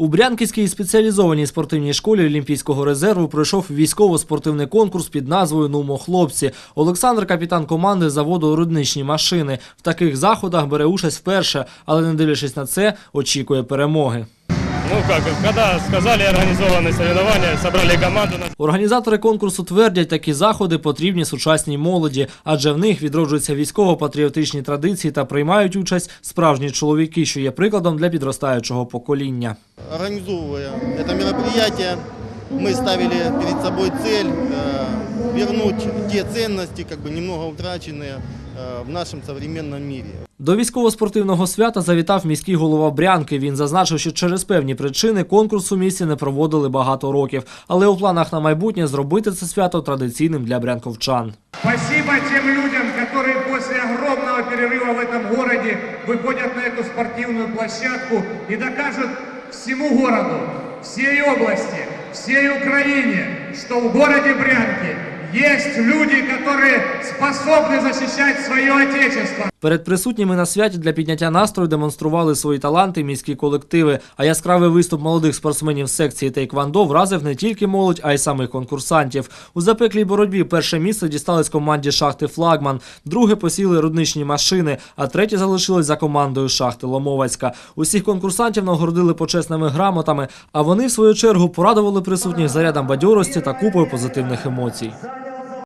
У Брянківській спеціалізованій спортивній школі Олімпійського резерву пройшов військово-спортивний конкурс під назвою Нумо хлопці. Олександр, капітан команди заводу рудничні машини. В таких заходах бере участь вперше, але не дивлячись на це, очікує перемоги. Ну как, когда сказали организованные соревнования, собрали команду, нас Організатори конкурсу твердять, такі заходи потрібні сучасній молоді, адже в них відроджуються військово-патріотичні традиції та приймають участь справжні чоловіки, що є прикладом для підростаючого покоління. Организовывая это мероприятие, мы ставили перед собой цель э, вернуть те ценности, как бы немного утраченные э, в нашем современном мире. До військово-спортивного свята завітав міський голова Брянки. Він зазначив, що через певні причини конкурс у місті не проводили багато років, але у планах на майбутнє зробити це свято традиційним для брянковчан. Спасибо тем людям, которые после огромного перерыва в этом городе выходят на эту спортивную площадку и докажут всему городу, всей области, всей Украине, что в городе Брянки есть люди, которые способны защищать свое Отечество. Перед присутніми на святі для підняття настрою демонстрували свої таланти міські колективи. А яскравий виступ молодих спортсменів секції Тейквандо вразив не тільки молодь, а й самих конкурсантів. У запеклій боротьбі перше місце дістались команді шахти Флагман, друге посіли рудничні машини, а третє залишилось за командою шахти Ломовацька. Усіх конкурсантів нагородили почесними грамотами, а вони, в свою чергу, порадували присутніх зарядом бадьорості та купою позитивних емоцій.